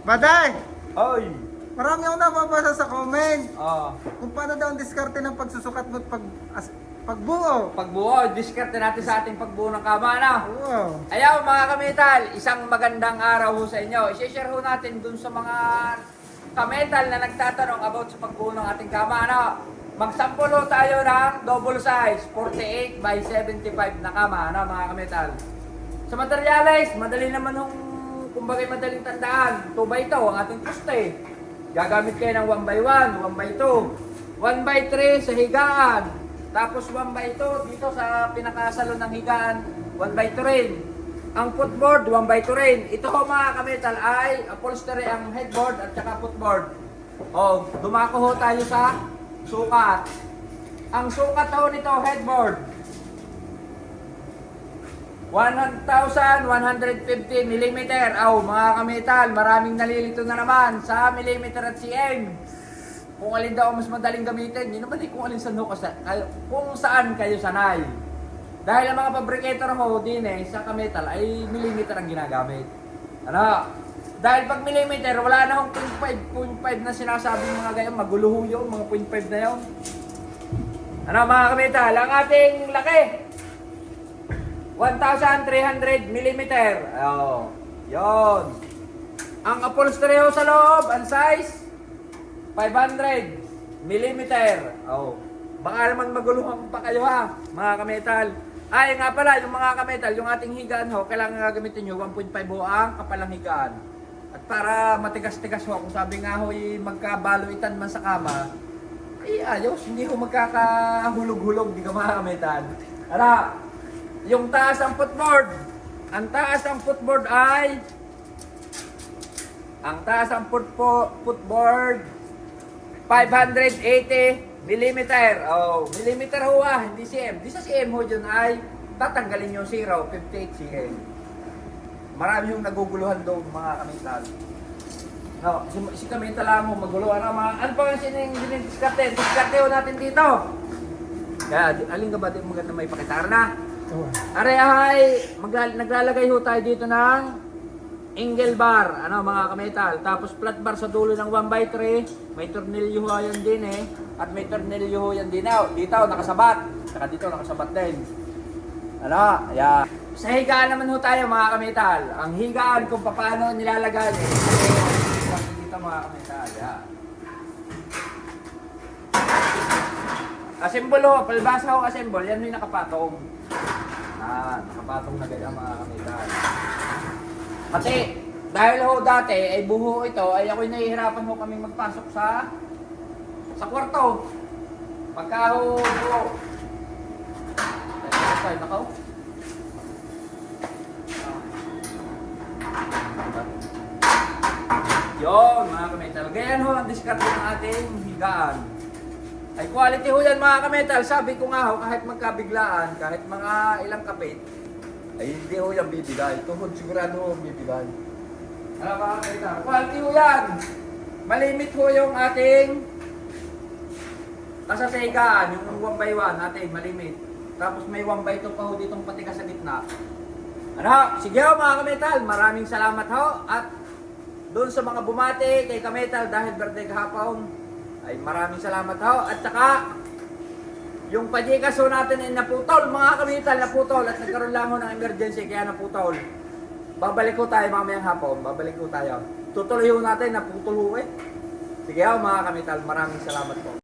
Baday! Oy! Marami akong nababasa sa comment. Oh, Kung paano daw ang diskarte ng pagsusukat mo at pag, as, pagbuo. pagbuo, diskarte natin sa ating pagbuo ng kama na. Oo. Ayaw mga kamital, isang magandang araw ho sa inyo. I-share ho natin dun sa mga kamital na nagtatanong about sa pagbuo ng ating kama. Ano? Magsample ho tayo ng double size, 48 by 75 na kama, ano mga kamital. Sa materials, madali naman hong, kumbaga madaling tandaan. 2 by 2 ang ating poste. Gagamit kayo ng 1 by 1, 1 by 2, 1 by 3 sa higaan. Tapos 1 by 2 dito sa pinakasalo ng higaan, 1 by 2 rin. Ang footboard, 1 by 2 rin. Ito ho mga kametal ay upholstery ang headboard at saka footboard. O, dumako ho tayo sa sukat. Ang sukat ho nito, headboard, 1,150 mm. Aw, mga kametal, maraming nalilito na naman sa millimeter at cm. Kung alin daw mas madaling gamitin, yun naman eh kung alin sa kasi- kayo, kung saan kayo sanay. Dahil ang mga fabricator ho din eh, sa kametal ay millimeter ang ginagamit. Ano? Dahil pag millimeter, wala na akong 0.5, 0.5 na sinasabi mga gayon, magulo ho yun, mga 0.5 na yun. Ano mga kametal, ang ating laki, 1,300 mm. Oh, yon. Ang upholstery ho sa loob, ang size, 500 mm. Oh. Baka naman maguluhan pa kayo ha, mga kametal. Ay nga pala, yung mga kametal, yung ating higaan ho, kailangan gagamitin nyo 1.5 ho ang kapalang higaan. At para matigas-tigas ho, kung sabi nga ho, magkabaluitan man sa kama, ay ayos, hindi ho magkakahulog-hulog, di ka mga kametal. Ara, yung taas ang footboard. Ang taas ang footboard ay ang taas ang footbo- footboard 580 millimeter. Oh, millimeter ho ah, hindi cm. Di sa cm ho dyan ay tatanggalin yung 0, 58 cm. Marami yung naguguluhan doon mga kamital. No, si, si Kamita lang mo magulo. Ano, mga, ano pa ang sining dinidiskarte? Diskarte natin dito. Kaya, alin ka ba di maganda may pakitara na? Are ay magla- naglalagay ho tayo dito ng angle bar, ano mga kametal. Tapos flat bar sa dulo ng 1x3. May tornilyo ho yan din eh. At may tornilyo ho yan din. oh. Dito nakasabat. Saka dito nakasabat din. Ano? Yeah. Sa higaan naman ho tayo mga kametal. Ang higaan kung paano nilalagay eh. Dito mga kametal. Yeah. Assemble ho, palbasa ho assemble, yan yung nakapatong. Ah, nakapatong na ganyan mga kamitan. Kasi, dahil ho dati, ay buho ito, ay ako'y nahihirapan ho kaming magpasok sa sa kwarto. Pagka ho buho. Ay, nakaw. Yun, mga kamital. Ganyan ho ang diskarte ng ating higaan. Ay quality ho yan mga kametal. Sabi ko nga ho, kahit magkabiglaan, kahit mga ilang kapit, ay hindi ho yan bibigay. Tuhod sigurado ho bibigay. Ano mga kametal? Quality ho yan. Malimit ho yung ating kasasegaan, yung 1 by 1 natin, malimit. Tapos may 1 by 2 pa ho ditong patigas sa gitna. Ano? Sige ho mga kametal, maraming salamat ho. At doon sa mga bumati kay Kametal dahil birthday kahapon, ay maraming salamat ho. At saka, yung pajikas ho natin ay naputol, mga Kametal, naputol. At nagkaroon lang ho ng emergency, kaya naputol. Babalik ko tayo mamayang hapon, babalik ko tayo. Tutuloy ho natin, naputol ho eh. Sige ho mga Kametal, maraming salamat po.